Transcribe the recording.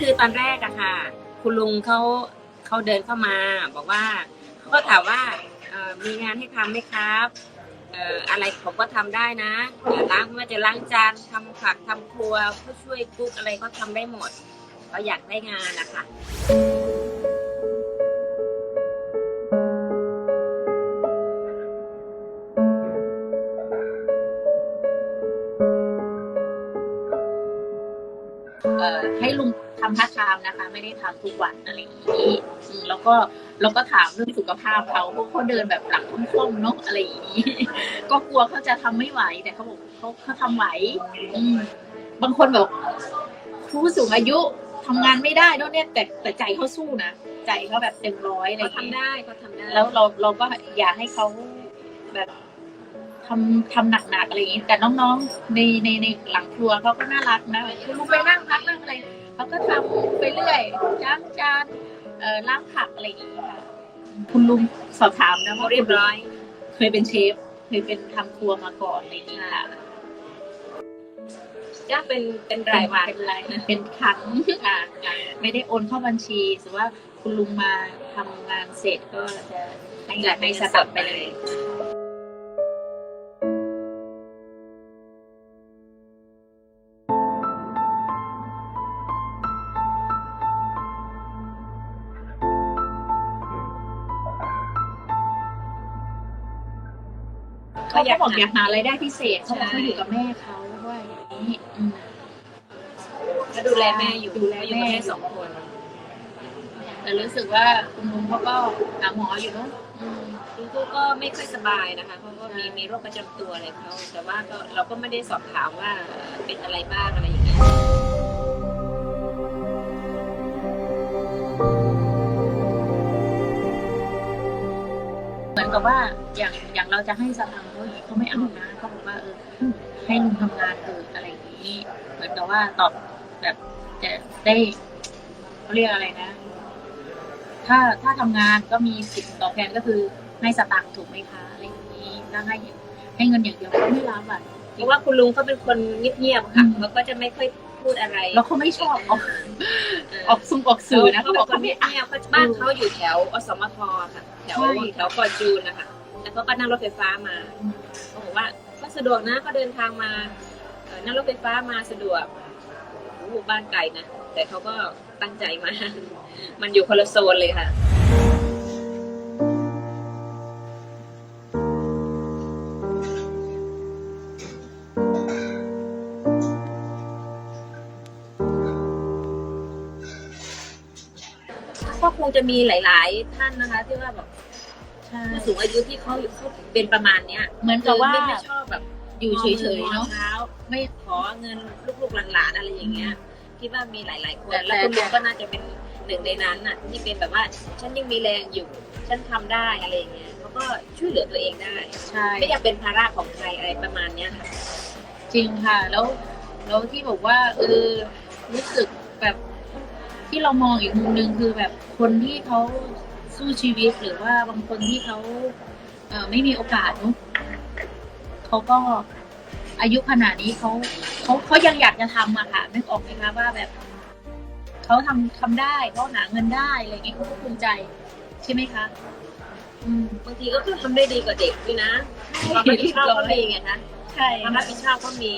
คือตอนแรกอะค่ะ คุณลุงเขาเขาเดินเข้ามา บอกว่าเขาก็ถามว่าเอ่อมีงานให้ทำไหมครับเอ่ออะไรผมก็ทำได้นะเอ่อล้างไม่ว่าจะล้างจานทำผักทำครัวผู้ช่วยกุ๊กอะไรก็ทำได้หมดเขาอยากได้งานนะคะ เอ่อให้ลุงทำพาร์ทไทม์นะคะ ไม่ได้ทำทุกวันอะไรอย่างนี้อืมแล้วก็เราก็ถามเรื่องสุขภาพเขาเพราะเขาเดินแบบหลังค่อมๆเนาะอะไรอย่างนี้ ก็กลัวเขาจะทำไม่ไหวแต่เขาบอกเขาเขาทำไหวอืมบางคนบอกผู้สูงอายุทำงานไม่ได้เนอะเนี่ยแต่แต่ใจเขาสู้นะใจเขาแบบเต็มร้อยอะไรอเขาย่างทำนี้ได้เขาทำได้ แล้วเราเราก็อยากให้เขาแบบ ทำทำหนักๆอะไรอย่างนี้แต่น้องๆในในในหลังครัวเขาก็น่ารักนะคุณลุงไปนั่งพักนั่งอะไรเขาก็ทำไปเรื่อยจ้างจานเอ่อล้างผักอะไรอย่างนี้ค่ะคุณลุงสอบถามนะเขาว่าเรียบร้อย เคยเป็นเชฟ เคยเป็นทำครัวมาก่อนอะไรอย่างนี้ค่ะจะเป็นเป็นรายวันเป็นรายเป็นครั้งค่ะไม่ได้โอนเข้าบัญชีสมมติว่าคุณลุงมาทำงานเสร็จก็จะให้จ่ายให้เป็นสสตัดบไปไปเลเลย เขาก็บอกอยากหารายได้พิเศษเขาบอกเขาอยู่กับแม่เขาด้วยอย่างนี้อืมก็ดูแลแม่อยู่ดูแลอยู่กับแม่แม่สองคน แต่รู้สึกว่าคุณลุงเขาก็หาหมออยู่เนาะอืมคุณครูก็ไม่ค่อยสบายนะคะเพราะว่ามีมีโรคประจำตัวอะไรเขาแต่ว่าก็เราก็ไม่ได้สอบถามว่าเป็นอะไรบ้างอะไรอย่างเงี้ย อนกับว่าอย่างอย่างเราจะให้สตังค์เขาอย่างนี้เขาไม่เอานะเขาบอกว่าเออให้ลุงทำงานเถอะอะไรอย่างนี้ เหมือนกับว่าตอบแบบจะได้เขาเรียกอะไรนะ ถ้าถ้าทำงานก็มีสิทธิ์ตอบแทนก็คือให้สตังค์ถูกไหมคะอะไรอย่างนี้แล้วให้ให้เงินอย่างเดียวก็ไม่รับอะเพราะว่าคุณลุงเขาเป็นคนเงียบๆค่ะอืมเขาก็จะไม่ค่อย พูดอะไรแล้วเขาไม่ชอบออกเออออกซุ่มออกสื่อนะเขาเขาบบออกกเขาเขาไม่ไม่เงียบเขาบ้านเขาอยู่แถวอสมทค่ะแถวใช่แถวฟอร์จูนนะคะแล้วเขาก็นั่งรถไฟฟ้ามาเขาบอกว่าก็สะดวกนะก็เดินทางมาเอ่อนั่งรถไฟฟ้ามาสะดวกโอ้โหบ้านไกลนะแต่เขาก็ตั้งใจมา มันอยู่คนละโซนเลยค่ะ ก็คงจะมีหลาย ๆ ท่านนะคะ ที่ว่าแบบใช่ผู้สูงอายุที่เขาเขาเป็นประมาณเนี้ยเหมือนกับว่าไม่ไม่ชอบแบบอยู่เฉยๆเนาะ เช้าไม่ขอเงินลูกๆหลานๆอะไรอย่างเงี้ยคิดว่ามีหลาย ๆ คนแต่แล้วคุณแต่ลุงก็น่าจะเป็นหนึ่งในนั้นน่ะที่เป็นแบบว่าฉันยังมีแรงอยู่ ฉันทำได้อะไรอย่างเงี้ยเขาก็ช่วยเหลือตัวเองได้ ใช่ ไม่อยากเป็นภาระของใครอะไรประมาณเนี้ยค่ะ จริงค่ะ แล้วแล้วที่บอกว่าเออรู้สึกแบบ ที่เรามองอีกมุมหนึ่งคือแบบคนที่เขาสู้ชีวิตหรือว่าบางคนที่เขาเออไม่มีโอกาสเนอะเขาก็อายุขนาดนี้เขาเขาเขายังอยากจะทำอะค่ะนึกออกไหมคะว่าแบบเขาทำทำได้เขาหาเงินได้อะไรอย่างเงี้ยเขาก็ภูมิใจ ใช่ไหมคะอืมบางทีก็ทำได้ดีกว่าเด็กด้วยนะความรับผิดชอบก็มีไงคะใช่ความรับผิดชอบก็มี